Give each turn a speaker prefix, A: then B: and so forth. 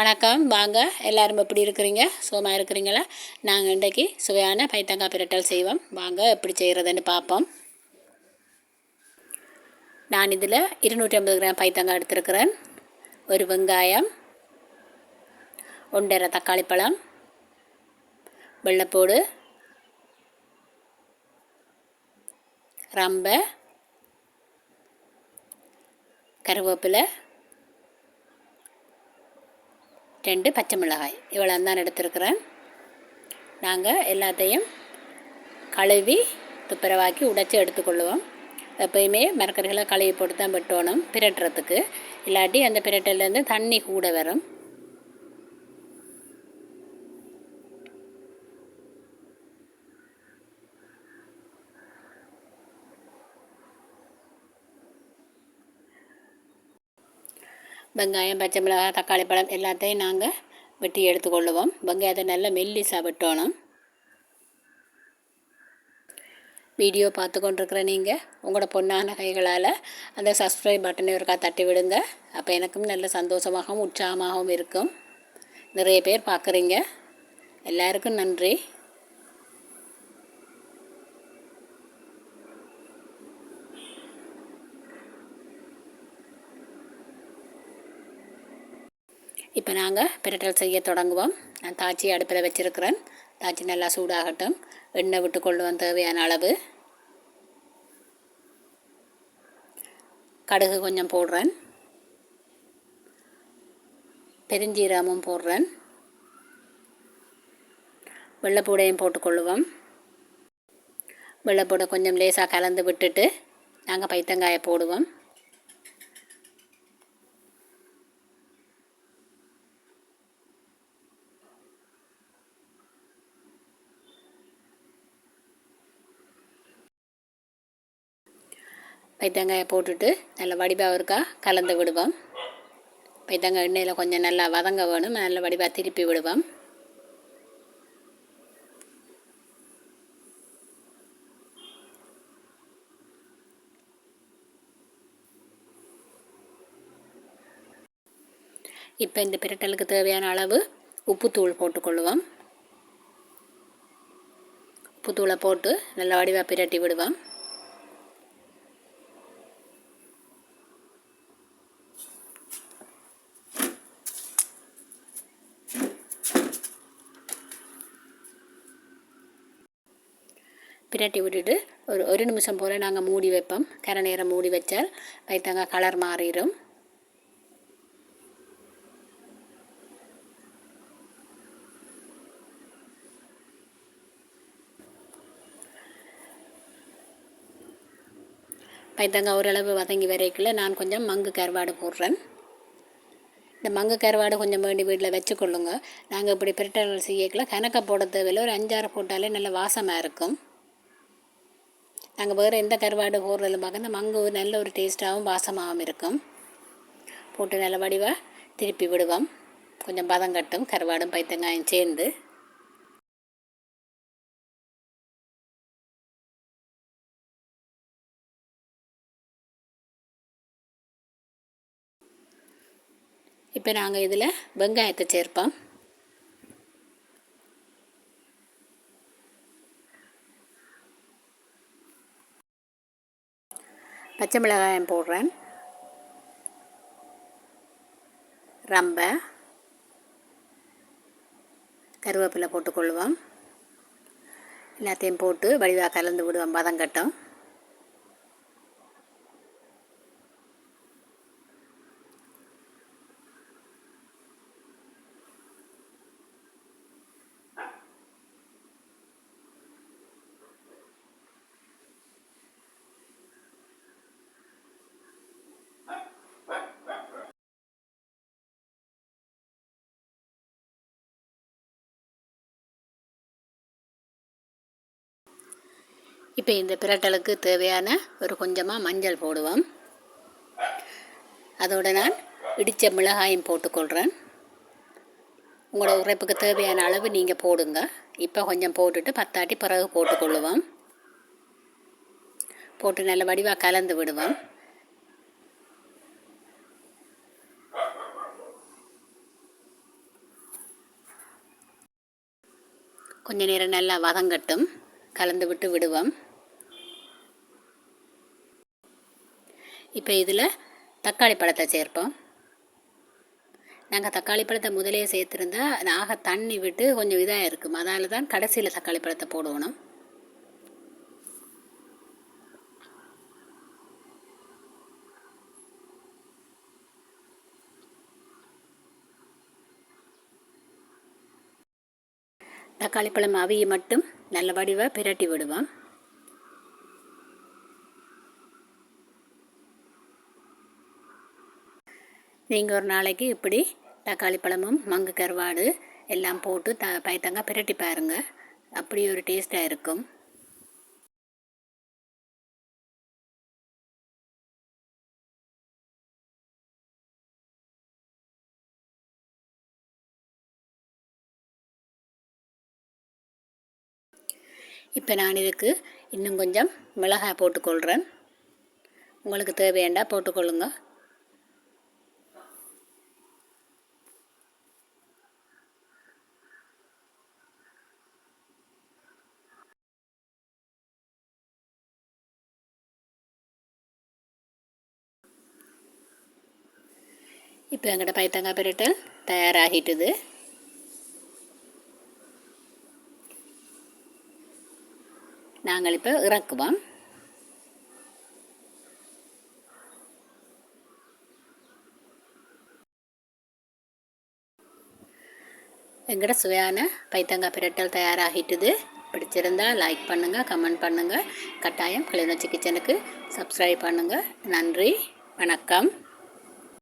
A: வணக்கம். வாங்க எல்லாரும் எப்படி இருக்கிறீங்க? சுகமாக இருக்கிறீங்களா? நாங்கள் இன்றைக்கி சுவையான பைத்தங்காய் பிரட்டல் செய்வோம். வாங்க எப்படி செய்கிறதுன்னு பார்ப்போம். நான் இதில் இருநூற்றி ஐம்பது கிராம் பைத்தங்காய் எடுத்துருக்கிறேன். ஒரு வெங்காயம் ஒன்றரை தக்காளி பழம் வெள்ளைப்பூடு ரம்பை கருவேப்பிலை ரெண்டு பச்சை மிளகாய். இவ்வளோ தான் எடுத்துருக்குறேன். நாங்கள் எல்லாத்தையும் கழுவி துப்புரவாக்கி உடைச்சி எடுத்துக்கொள்ளுவோம் எப்பயுமே மரக்கறிகளை கழுவி போட்டு தான் வெட்டணும் பிரட்டுறதுக்கு. இல்லாட்டி அந்த பிரட்டிலேருந்து தண்ணி கூட வரும். வெங்காயம் பச்சை மிளகாய் தக்காளி பழம் எல்லாத்தையும் நாங்கள் வெட்டி எடுத்துக்கொள்ளுவோம். வெங்காயத்தை நல்லா மெல்லிசாக வெட்டணும். வீடியோ பார்த்து கொண்டிருக்கிற நீங்கள் உங்களோட பொண்ணான கைகளால் அந்த சப்ஸ்கிரைப் பட்டனை ஒருக்கா தட்டி விடுங்க. அப்போ எனக்கும் நல்ல சந்தோஷமாகவும் உற்சாகமாகவும் இருக்கும். நிறைய பேர் பார்க்குறீங்க. எல்லாருக்கும் நன்றி. இப்போ நாங்கள் பிரட்டல் செய்ய தொடங்குவோம். நான் தாச்சி அடுப்பில் வச்சுருக்கிறேன். தாச்சி நல்லா சூடாகட்டும். எண்ணெய் விட்டு கொள்ளுவோம் தேவையான அளவு. கடுகு கொஞ்சம் போடுறேன். பெருஞ்சீரகமும் போடுறேன். வெள்ளைப்பூடையும் போட்டுக்கொள்ளுவோம் வெள்ளைப்பூடை கொஞ்சம் லேசாக கலந்து விட்டுட்டு நாங்கள் பைத்தங்காயை போடுவோம். பைத்தங்காயை போட்டுட்டு நல்லா வடிவாக இருக்கா? கலந்து விடுவோம். பைத்தங்காய் எண்ணெயில் கொஞ்சம் நல்லா வதங்க வேணும். நல்ல வடிவாக திருப்பி விடுவோம். இப்போ இந்த பிரட்டலுக்கு தேவையான அளவு உப்புத்தூள் போட்டுக்கொள்ளுவோம். உப்புத்தூளை போட்டு நல்லா வடிவாக பிரட்டி விடுவோம். பிரட்டி விட்டுட்டு ஒரு ஒரு நிமிஷம் போல் நாங்கள் மூடி வைப்போம். கரை நேரம் மூடி வச்சால் வைத்தாங்க கலர் மாறிடும். பைத்தங்காய் ஓரளவு வதங்கி வரைக்குள்ள நான் கொஞ்சம் மங்கு கருவாடு போடுறேன். இந்த மங்கு கருவாடு கொஞ்சம் வேண்டி வீட்டில் வச்சுக்கொள்ளுங்க. நாங்கள் இப்படி பிரட்டல் செய்யக்கல கணக்கை போட தேவையில்லை. ஒரு அஞ்சாறு போட்டாலே நல்ல வாசமாக இருக்கும். நாங்கள் வேறு எந்த கருவாடு போடுறதில்ல பார்க்க மங்கு நல்ல ஒரு டேஸ்ட்டாகவும் வாசமாகவும் இருக்கும். போட்டு நல்ல வடிவாக திருப்பி விடுவோம். கொஞ்சம் பதம் கட்டும். கருவாடும் பைத்தங்காயும் சேர்ந்து. இப்போ நாங்கள் இதில் வெங்காயத்தை சேர்ப்போம். பச்சை மிளகாயம் போடுறேன். ரம்ப. கருவேப்பிலை போட்டுக்கொள்வோம். எல்லாத்தையும் போட்டு வடிவாக கலந்து விடுவோம். பதங்கட்டும் இப்போ இந்த பிரட்டலுக்கு தேவையான ஒரு கொஞ்சமாக மஞ்சள் போடுவோம். அதோடு நான் இடித்த மிளகாயும் போட்டுக்கொள்கிறேன் உங்களோட உரைப்புக்கு தேவையான அளவு நீங்கள் போடுங்க. இப்போ கொஞ்சம் போட்டுட்டு பத்தாட்டி பிறகு போட்டுக்கொள்ளுவோம். போட்டு நல்ல வடிவாக கலந்து விடுவோம். கொஞ்ச நேரம் நல்லா வதங்கட்டும். கலந்து விட்டு விடுவோம். இப்போ இதில் தக்காளி பழத்தை சேர்ப்போம். நாங்கள் தக்காளி பழத்தை முதலே சேர்த்துருந்தா நாக தண்ணி விட்டு கொஞ்சம் இதாக இருக்கும். அதனால தான் கடைசியில் தக்காளி பழத்தை போடணும். தக்காளி பழம் அவியை மட்டும் நல்ல வடிவாக பிரட்டி விடுவோம். நீங்கள் ஒரு நாளைக்கு இப்படி தக்காளி பழமும் மங்கு கருவாடு எல்லாம் போட்டு த பயத்தங்காய் பிரட்டி பாருங்க. அப்படி ஒரு டேஸ்ட்டாக இருக்கும். இப்போ நான் இதுக்கு இன்னும் கொஞ்சம் மிளகாய் போட்டுக்கொள்கிறேன். உங்களுக்கு தேவையாண்டா போட்டுக்கொள்ளுங்க. இப்போ எங்கள்கிட்ட பைத்தங்காய் பிரட்டல் தயாராகிட்டுது. நாங்கள் இப்போ இறக்குவோம். எங்கட சுவையான பைத்தங்காய் பிரட்டல் தயாராகிட்டுது. பிடிச்சிருந்தால் லைக் பண்ணுங்கள் கமெண்ட் பண்ணுங்கள் கட்டாயம் கிளிநொச்சி கிச்சனுக்கு சப்ஸ்கிரைப் பண்ணுங்கள் நன்றி வணக்கம்.